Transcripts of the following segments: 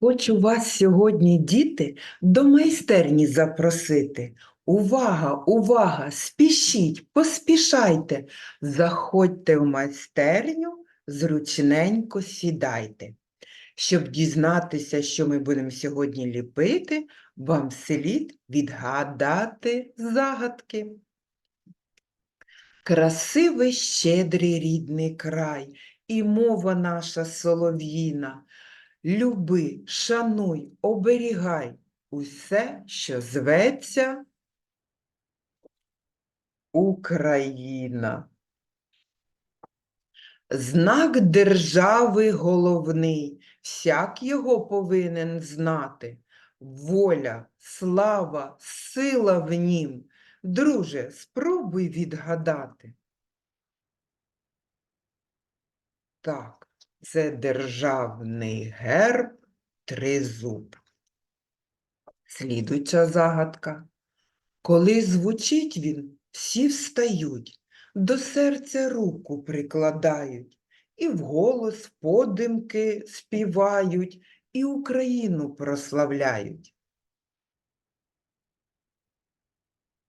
Хочу вас сьогодні, діти, до майстерні запросити. Увага, увага! Спішіть, поспішайте. Заходьте в майстерню, зручненько сідайте. Щоб дізнатися, що ми будемо сьогодні ліпити, вам слід відгадати загадки. Красивий, щедрий рідний край, і мова наша солов'їна. Люби, шануй, оберігай усе, що зветься Україна. Знак держави головний, всяк його повинен знати. Воля, слава, сила в нім. Друже, спробуй відгадати. Так, це державний герб тризуб. Слідуюча загадка. Коли звучить він, всі встають, до серця руку прикладають, і вголос подимки співають, і Україну прославляють.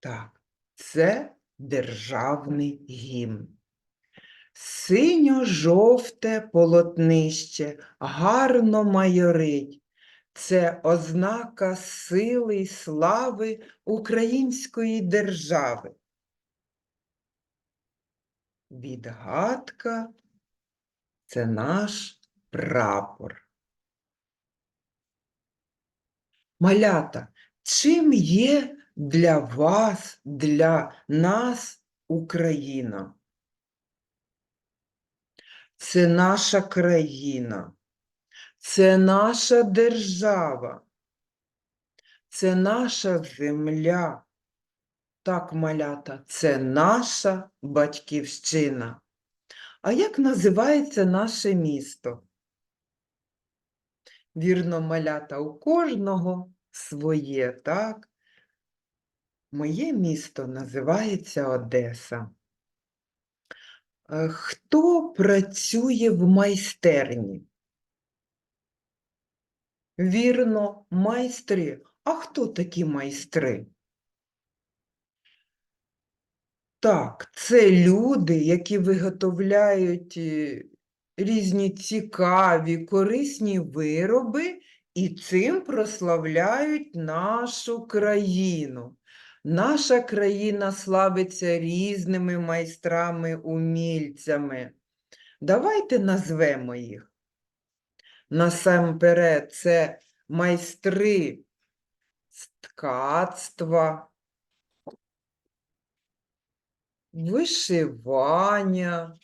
Так, це державний гімн. Синьо-жовте полотнище гарно майорить. Це ознака сили й слави української держави. Відгадка – це наш прапор. Малята, чим є для вас, для нас Україна? Це наша країна, це наша держава, це наша земля. Так, малята, це наша батьківщина. А як називається наше місто? Вірно, малята, у кожного своє, так? Моє місто називається Одеса. Е, Хто працює в майстерні? Вірно, майстри. А хто такі майстри? Так, це люди, які виготовляють е, різні цікаві, корисні вироби і цим прославляють нашу країну. Наша країна славиться різними майстрами-умільцями. Давайте назвемо їх. Насамперед, це майстри ткацтва, вишивання,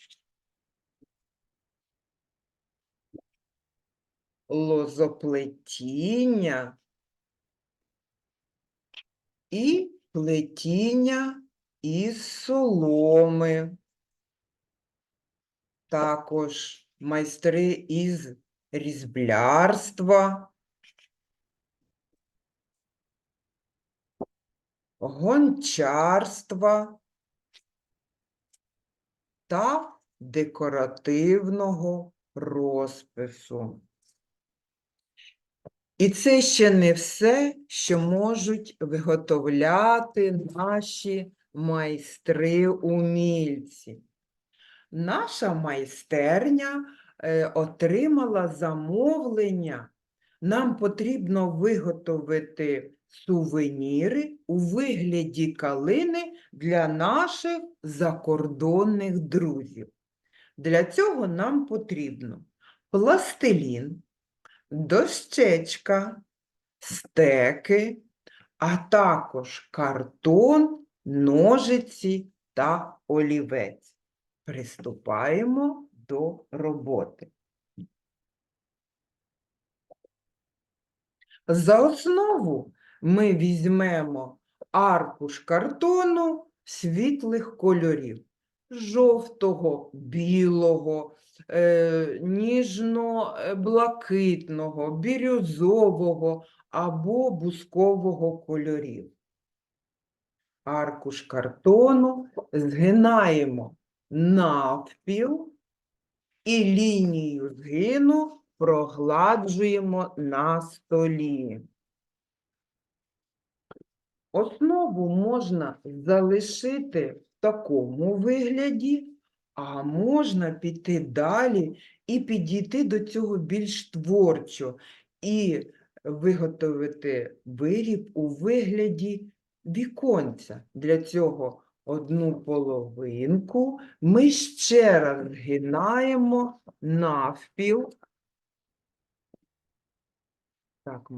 лозоплетіння і плетіння із соломи. Також майстри із різблярства, гончарства та декоративного розпису. І це ще не все, що можуть виготовляти наші майстри-умільці. Наша майстерня е, отримала замовлення. Нам потрібно виготовити сувеніри у вигляді калини для наших закордонних друзів. Для цього нам потрібно пластилін, дощечка, стеки, а також картон, ножиці та олівець. Приступаємо до роботи. За основу ми візьмемо аркуш картону світлих кольорів жовтого, білого, ніжно-блакитного, бірюзового або бускового кольорів. Аркуш картону згинаємо навпіл і лінію згину прогладжуємо на столі. Основу можна залишити в такому вигляді, а можна піти далі і підійти до цього більш творчо і виготовити виріб у вигляді віконця. Для цього одну половинку ми ще раз згинаємо навпіл. Так,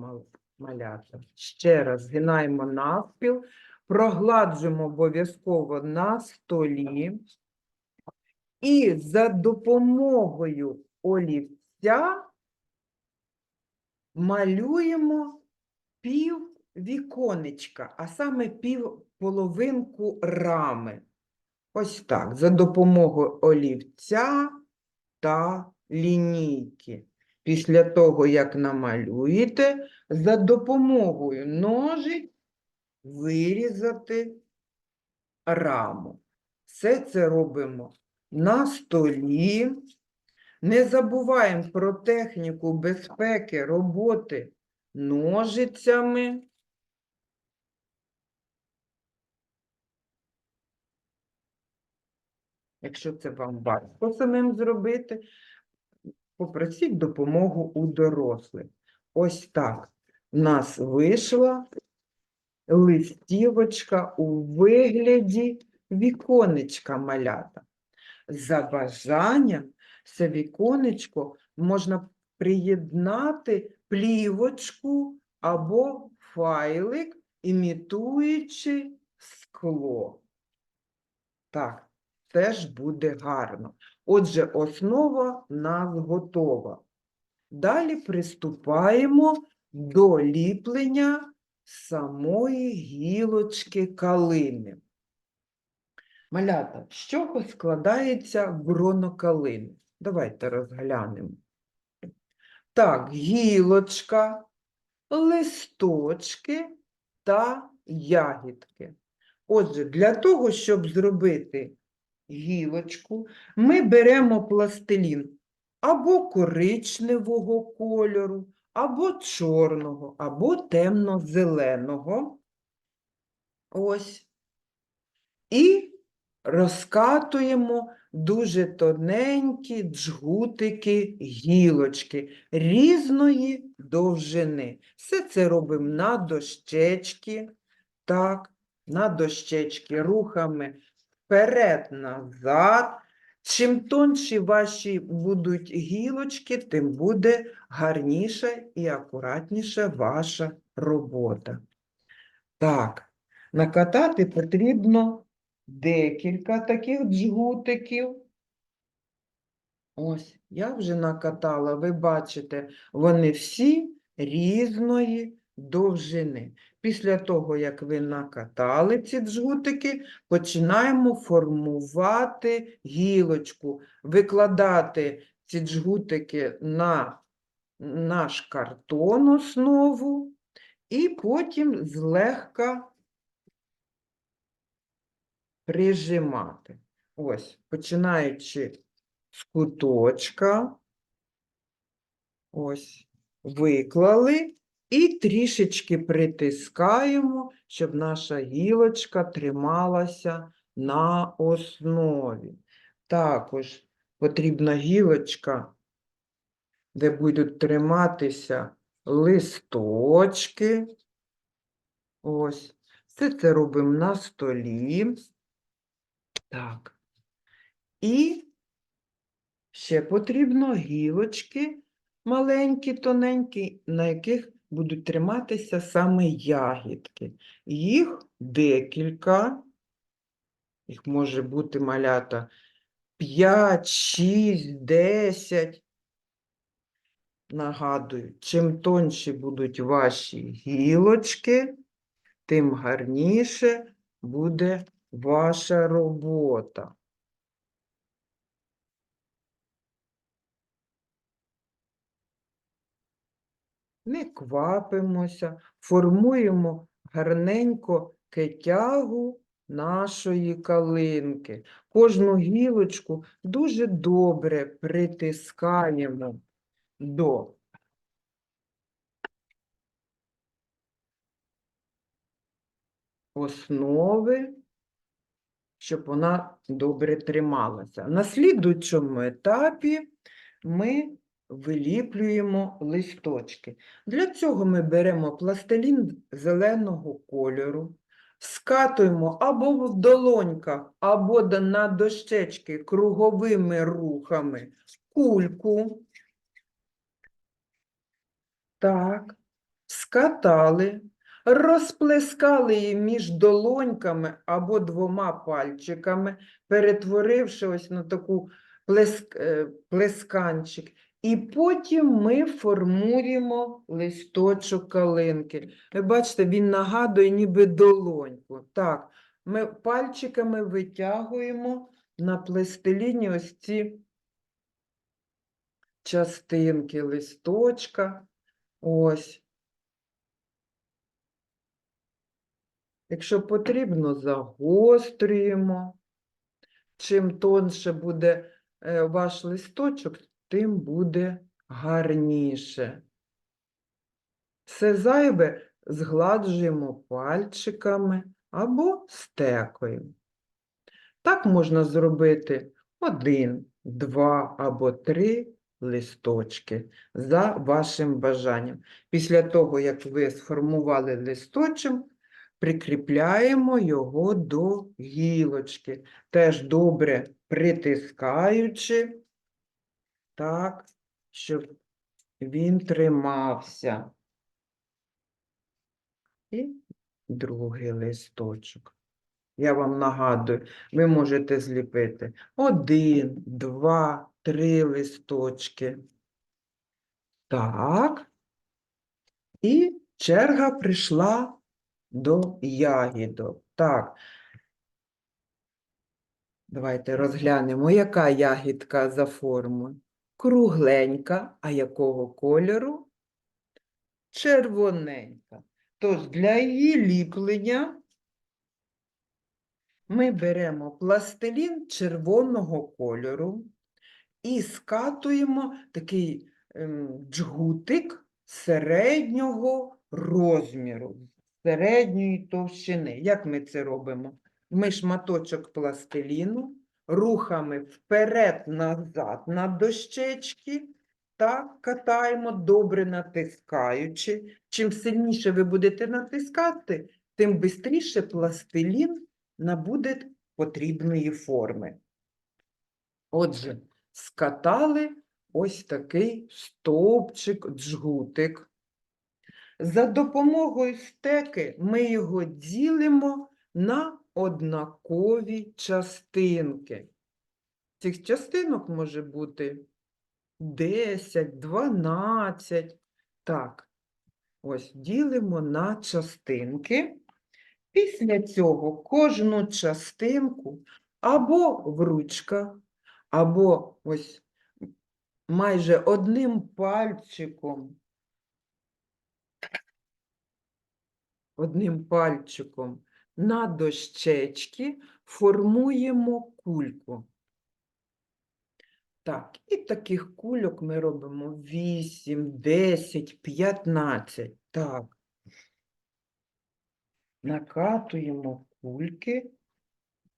малята. Ще раз згинаємо навпіл, прогладжуємо обов'язково на столі. І за допомогою олівця малюємо пів віконечка, а саме пів половинку рами. Ось так, за допомогою олівця та лінійки. Після того, як намалюєте, за допомогою ножиць вирізати раму. Все це робимо на столі. Не забуваємо про техніку безпеки роботи ножицями. Якщо це вам важко самим зробити, попросіть допомогу у дорослих. Ось так в нас вийшла листівочка у вигляді віконечка малята. За бажанням це віконечко можна приєднати плівочку або файлик, імітуючи скло. Так, теж буде гарно. Отже, основа нас готова. Далі приступаємо до ліплення самої гілочки калини. Малята, з чого складається гроно калини? Давайте розглянемо. Так, гілочка, листочки та ягідки. Отже, для того, щоб зробити гілочку, ми беремо пластилін або коричневого кольору, або чорного, або темно-зеленого. Ось. І розкатуємо дуже тоненькі джгутики гілочки різної довжини. Все це робимо на дощечки, так, на дощечки рухами вперед-назад. Чим тонші ваші будуть гілочки, тим буде гарніша і акуратніша ваша робота. Так, накатати потрібно декілька таких джгутиків. Ось, я вже накатала, ви бачите, вони всі різної довжини. Після того, як ви накатали ці джгутики, починаємо формувати гілочку, викладати ці джгутики на наш картон основу і потім злегка прижимати. Ось, починаючи з куточка, ось, виклали і трішечки притискаємо, щоб наша гілочка трималася на основі. Також потрібна гілочка, де будуть триматися листочки. Ось. Все це робимо на столі. Так. І ще потрібно гілочки маленькі, тоненькі, на яких будуть триматися саме ягідки. Їх декілька, їх може бути малята 5, 6, 10. Нагадую, чим тонші будуть ваші гілочки, тим гарніше буде ваша робота. Не квапимося, формуємо гарненько кетягу нашої калинки. Кожну гілочку дуже добре притискаємо до основи, щоб вона добре трималася. На слідуючому етапі ми виліплюємо листочки. Для цього ми беремо пластилін зеленого кольору, скатуємо або в долоньках, або на дощечки круговими рухами кульку. Так, скатали, розплескали її між долоньками або двома пальчиками, перетворивши ось на таку плеск, е, плесканчик. І потім ми формуємо листочок калинки. Ви бачите, він нагадує ніби долоньку. Так, ми пальчиками витягуємо на пластиліні ось ці частинки листочка. Ось. Якщо потрібно, загострюємо. Чим тонше буде е, ваш листочок, тим буде гарніше. Все зайве згладжуємо пальчиками або стекою. Так можна зробити один, два або три листочки за вашим бажанням. Після того, як ви сформували листочок, прикріпляємо його до гілочки, теж добре притискаючи, так, щоб він тримався. І другий листочок. Я вам нагадую, ви можете зліпити один, два, три листочки. Так. І черга прийшла до ягідок. Так. Давайте розглянемо, яка ягідка за формою. Кругленька, а якого кольору? Червоненька. Тож для її ліплення ми беремо пластилін червоного кольору і скатуємо такий ем, джгутик середнього розміру, середньої товщини. Як ми це робимо? Ми шматочок пластиліну рухами вперед-назад на дощечки, так, катаємо, добре натискаючи. Чим сильніше ви будете натискати, тим швидше пластилін набуде потрібної форми. Отже, скатали ось такий стовпчик, джгутик. За допомогою стеки ми його ділимо на однакові частинки. Цих частинок може бути 10, 12. Так, ось ділимо на частинки. Після цього кожну частинку або в ручках, або ось майже одним пальчиком, одним пальчиком на дощечки формуємо кульку. Так, і таких кульок ми робимо 8, 10, 15. Так. Накатуємо кульки.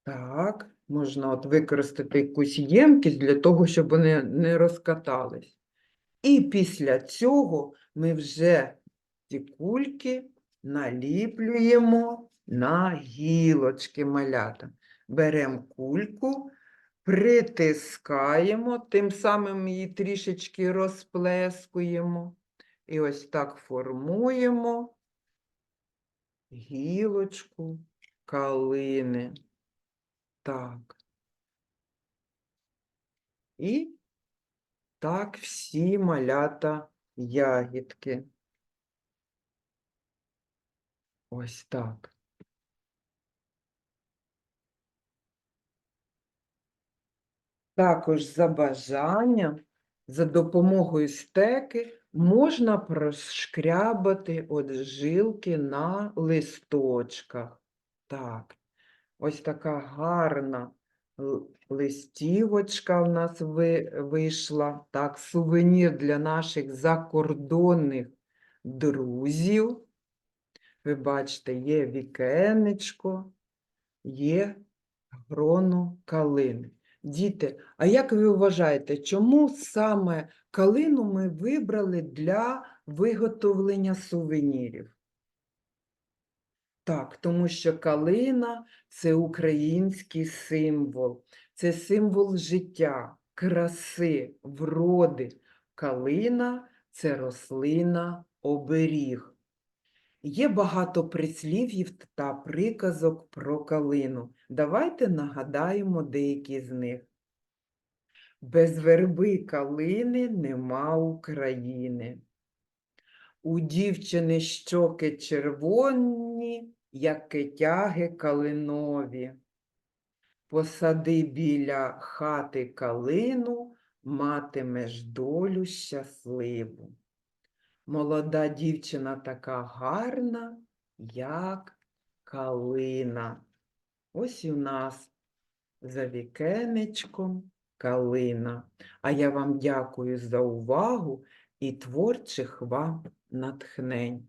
Так, можна от використати якусь ємкість для того, щоб вони не розкатались. І після цього ми вже ці кульки наліплюємо на гілочки малята. Беремо кульку, притискаємо, тим самим її трішечки розплескуємо. І ось так формуємо гілочку калини. Так. І так всі малята ягідки. Ось так. Також за бажанням, за допомогою стеки можна прошкрябати от жилки на листочках. Так, ось така гарна Листівочка в нас ви- вийшла. Так, сувенір для наших закордонних друзів. Ви бачите, є вікенечко, є гроно калини. Діти, а як ви вважаєте, чому саме калину ми вибрали для виготовлення сувенірів? Так, тому що калина це український символ, це символ життя, краси, вроди. Калина це рослина оберіг. Є багато прислів'їв та приказок про калину. Давайте нагадаємо деякі з них. Без верби калини нема України. У дівчини щоки червоні, як китяги калинові. Посади біля хати калину, матимеш долю щасливу. Молода дівчина така гарна, як калина. Ось у нас за вікенечком калина. А я вам дякую за увагу і творчих вам натхнень.